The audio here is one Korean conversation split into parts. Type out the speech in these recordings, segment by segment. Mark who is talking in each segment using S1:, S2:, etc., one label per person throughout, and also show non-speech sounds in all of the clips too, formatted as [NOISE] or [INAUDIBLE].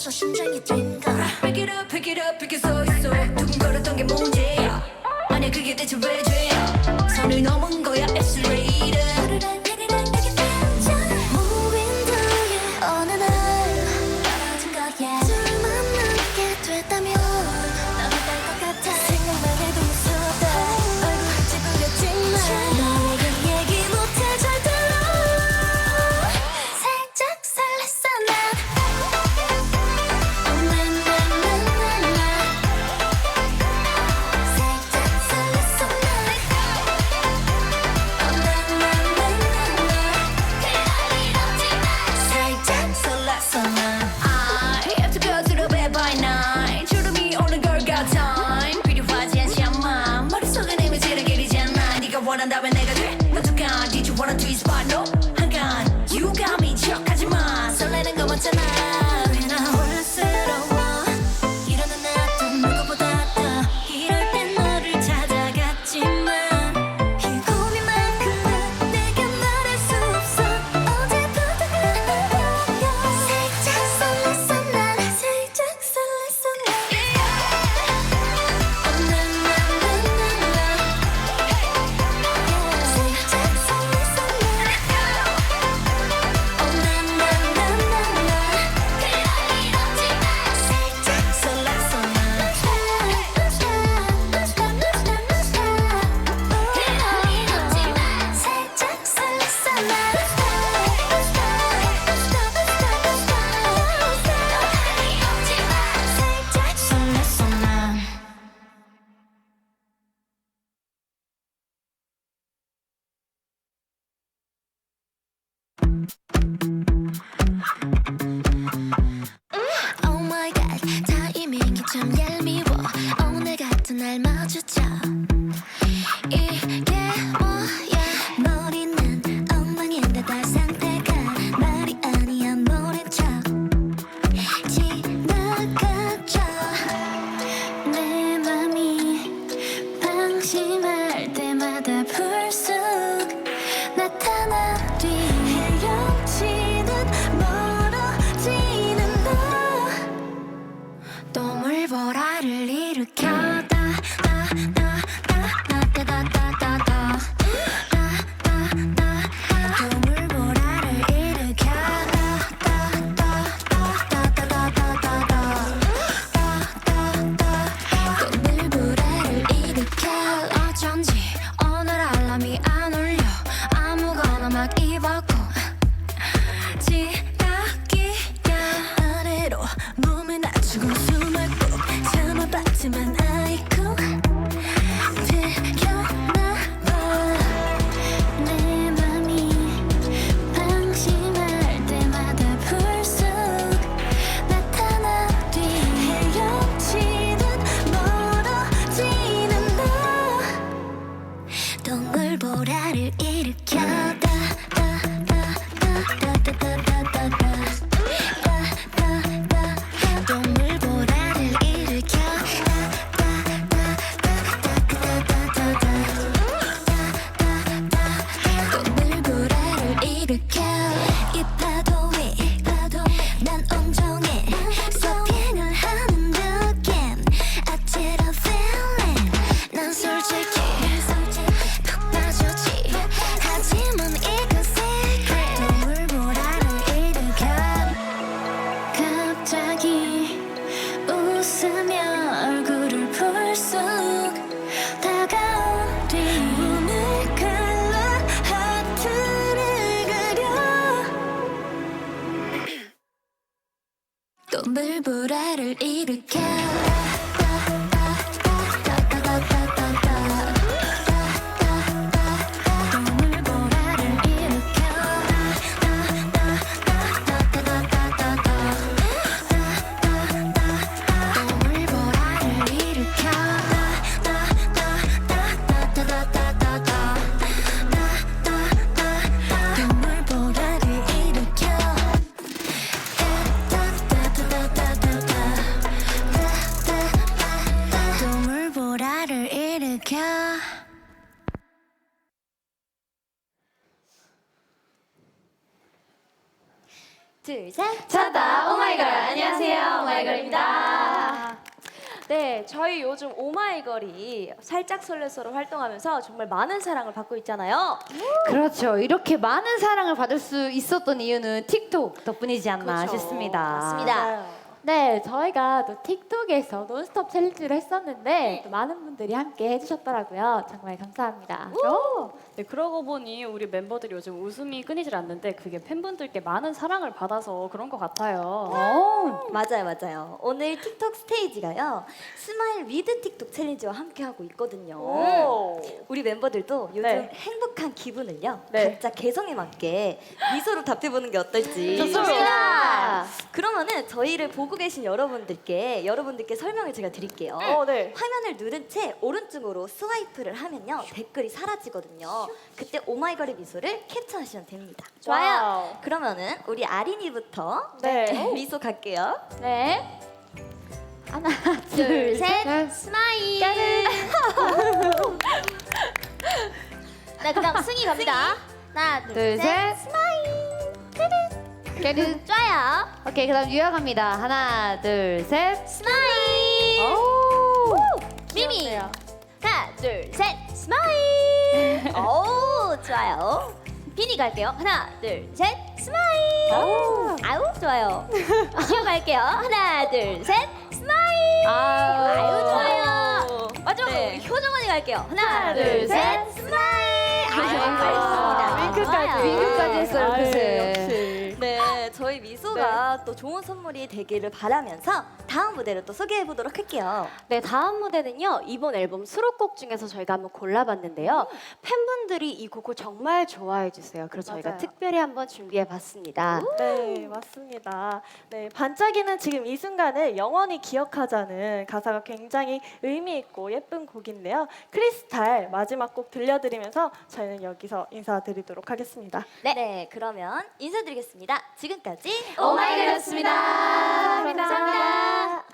S1: 멈춰서 심장이 뛴 거라
S2: Pick it up, pick it up, pick it so so 두근거렸던 게
S1: 뭔지
S2: 나를
S1: 일으켜
S3: 둘, 셋.
S4: 찾다 오마이걸 안녕하세요 오마이걸입니다.
S5: 네, 저희 요즘 오마이걸이 살짝 설레서로 활동하면서 정말 많은 사랑을 받고 있잖아요.
S4: 그렇죠. 이렇게 많은 사랑을 받을 수 있었던 이유는 틱톡 덕분이지 않나
S5: 그렇죠.
S4: 싶습니다.
S5: 맞습니다.
S6: 네, 저희가 또 틱톡에서 논스톱 챌린지를 했었는데 또 많은 분들이 함께 해주셨더라고요. 정말 감사합니다.
S7: 네, 그러고 보니 우리 멤버들이 요즘 웃음이 끊이질 않는데 그게 팬분들께 많은 사랑을 받아서 그런 것 같아요.
S3: 맞아요, 맞아요. 오늘 틱톡 스테이지가요. 스마일 위드 틱톡 챌린지와 함께 하고 있거든요.
S5: 오.
S3: 우리 멤버들도 요즘
S5: 네.
S3: 행복한 기분을요.
S5: 네.
S3: 각자 개성에 맞게 미소로 답해보는 게 어떨지.
S5: 좋습니다.
S3: 그러면은 저희를 보고 계신 여러분들께 여러분들께 설명을 제가 드릴게요.
S5: 어, 네.
S3: 화면을 누른 채 오른쪽으로 스와이프를 하면요 댓글이 사라지거든요. 그때 오마이걸의 미소를 캡처하시면 됩니다. 좋아요.
S5: 와우.
S3: 그러면은 우리 아린이부터
S5: 네. [LAUGHS]
S3: 미소 갈게요.
S6: 네. 하나,
S3: 둘, 셋.
S6: 셋.
S3: 스마일. 네, 그다음 승희 갑니다. 하나, 둘,
S4: 둘,
S3: 셋.
S4: 셋.
S3: 스마일.
S4: 깨르.
S3: 좋아요.
S4: 오케이, 그다음 유약합니다. 하나, 둘, 셋.
S3: 스마일.
S4: 오.
S3: 미미. 하나, 둘, 셋. 스마일. [LAUGHS] 오, 좋아요. 비니 갈게요. 하나, 둘, 셋. 스마일. 아우, 아우 좋아요. 시오 갈게요. 하나, 둘, 셋. 스마일.
S4: 아유,
S3: 아유, 좋아요. 마지막으로
S4: 네.
S3: 우리 효정 언니 갈게요. 하나,
S4: 둘,
S3: 둘,
S4: 셋.
S3: 셋. 스마일. 아유, 알겠습니다.
S5: 윙크까지.
S4: 윙크까지 했어요, 그새.
S5: 역시.
S3: 네, 저희 미소가 또 좋은 선물이 되기를 바라면서 다음 무대를 또 소개해 보도록 할게요.
S5: 네, 다음 무대는요. 이번 앨범 수록곡 중에서 저희가 한번 골라봤는데요. 팬분들이 이 곡을 정말 좋아해 주세요. 그래서 저희가
S6: 맞아요.
S5: 특별히 한번 준비해 봤습니다.
S8: 네, 맞습니다. 네, 반짝이는 지금 이 순간을 영원히 기억하자는 가사가 굉장히 의미 있고 예쁜 곡인데요. 크리스탈 마지막 곡 들려드리면서 저희는 여기서 인사드리도록 하겠습니다.
S3: 네, 그러면 인사드리겠습니다. 지금까지
S4: 오마이걸이었습니다.
S3: 감사합니다.
S1: 어啊。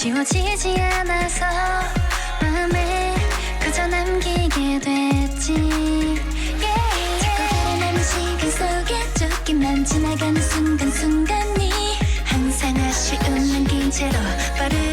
S1: 지워지지 않아서 마음에 그저 남기게 됐지. 지나가는 순간순간이 항상 아쉬움 남긴 채로 빠르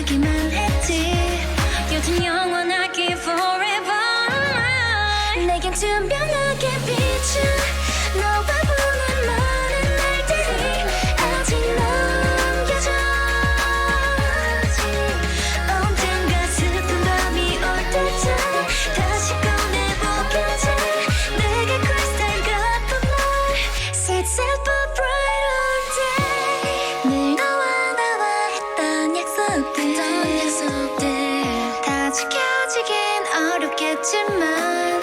S1: 지켜지긴 어렵겠지만